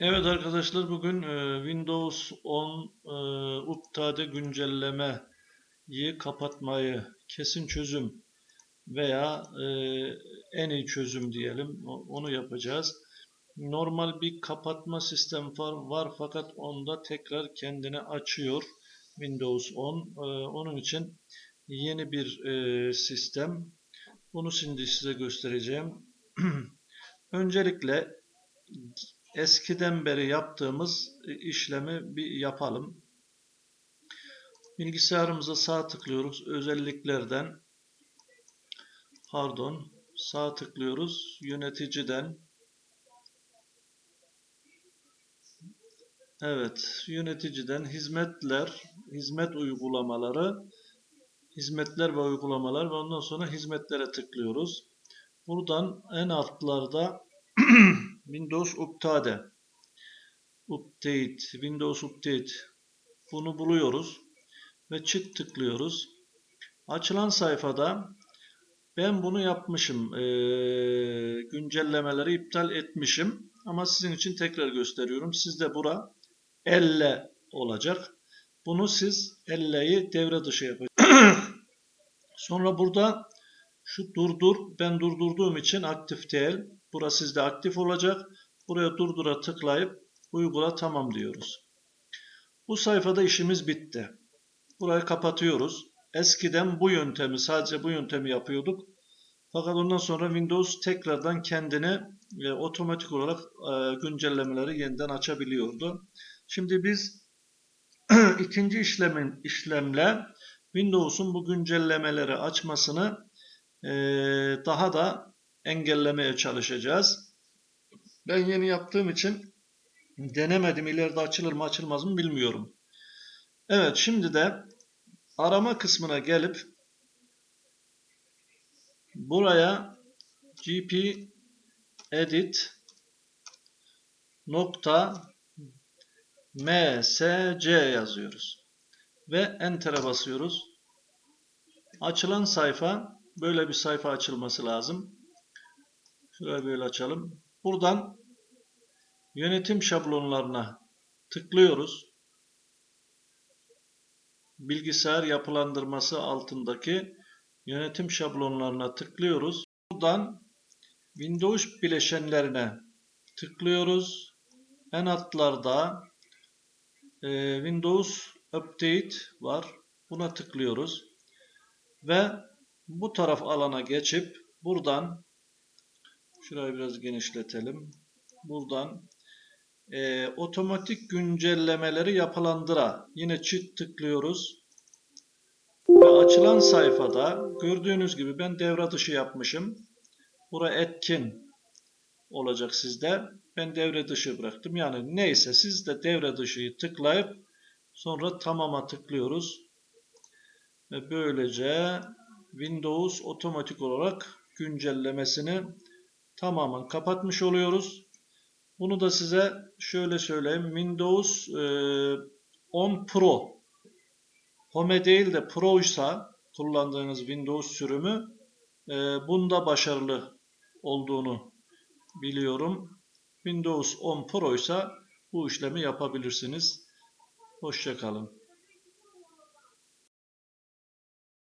Evet arkadaşlar bugün e, Windows 10 e, Update güncellemeyi kapatmayı kesin çözüm veya e, en iyi çözüm diyelim onu yapacağız. Normal bir kapatma sistemi var, var fakat onda tekrar kendini açıyor Windows 10. E, onun için yeni bir sistem. Bunu şimdi size göstereceğim. Öncelikle eskiden beri yaptığımız işlemi bir yapalım. Bilgisayarımıza sağ tıklıyoruz. Özelliklerden pardon sağ tıklıyoruz. Yöneticiden Evet, yöneticiden hizmetler, hizmet uygulamaları, hizmetler ve uygulamalar ve ondan sonra hizmetlere tıklıyoruz. Buradan en altlarda Windows Update. Update, Windows Update. Bunu buluyoruz ve çift tıklıyoruz. Açılan sayfada ben bunu yapmışım. Ee, güncellemeleri iptal etmişim. Ama sizin için tekrar gösteriyorum. Sizde bura elle olacak. Bunu siz elleyi devre dışı yapacaksınız. Sonra burada şu durdur. Ben durdurduğum için aktif değil. Burası sizde aktif olacak. Buraya durdura tıklayıp uygula tamam diyoruz. Bu sayfada işimiz bitti. Burayı kapatıyoruz. Eskiden bu yöntemi sadece bu yöntemi yapıyorduk. Fakat ondan sonra Windows tekrardan kendini e, otomatik olarak e, güncellemeleri yeniden açabiliyordu. Şimdi biz ikinci işlemin işlemle Windows'un bu güncellemeleri açmasını e, daha da engellemeye çalışacağız. Ben yeni yaptığım için denemedim. İleride açılır mı açılmaz mı bilmiyorum. Evet şimdi de arama kısmına gelip buraya gp edit nokta msc yazıyoruz ve enter'a basıyoruz. Açılan sayfa böyle bir sayfa açılması lazım. Şurayı böyle açalım. Buradan yönetim şablonlarına tıklıyoruz. Bilgisayar yapılandırması altındaki yönetim şablonlarına tıklıyoruz. Buradan Windows bileşenlerine tıklıyoruz. En altlarda e, Windows Update var. Buna tıklıyoruz. Ve bu taraf alana geçip buradan şurayı biraz genişletelim. Buradan e, otomatik güncellemeleri yapılandıra. Yine çift tıklıyoruz. Ve açılan sayfada gördüğünüz gibi ben devre dışı yapmışım. Bura etkin olacak sizde. Ben devre dışı bıraktım. Yani neyse siz de devre dışıyı tıklayıp sonra tamama tıklıyoruz. Ve böylece Windows otomatik olarak güncellemesini tamamen kapatmış oluyoruz. Bunu da size şöyle söyleyeyim. Windows e, 10 Pro Home değil de Pro'ysa kullandığınız Windows sürümü e, bunda başarılı olduğunu biliyorum. Windows 10 Pro'ysa bu işlemi yapabilirsiniz. Hoşçakalın.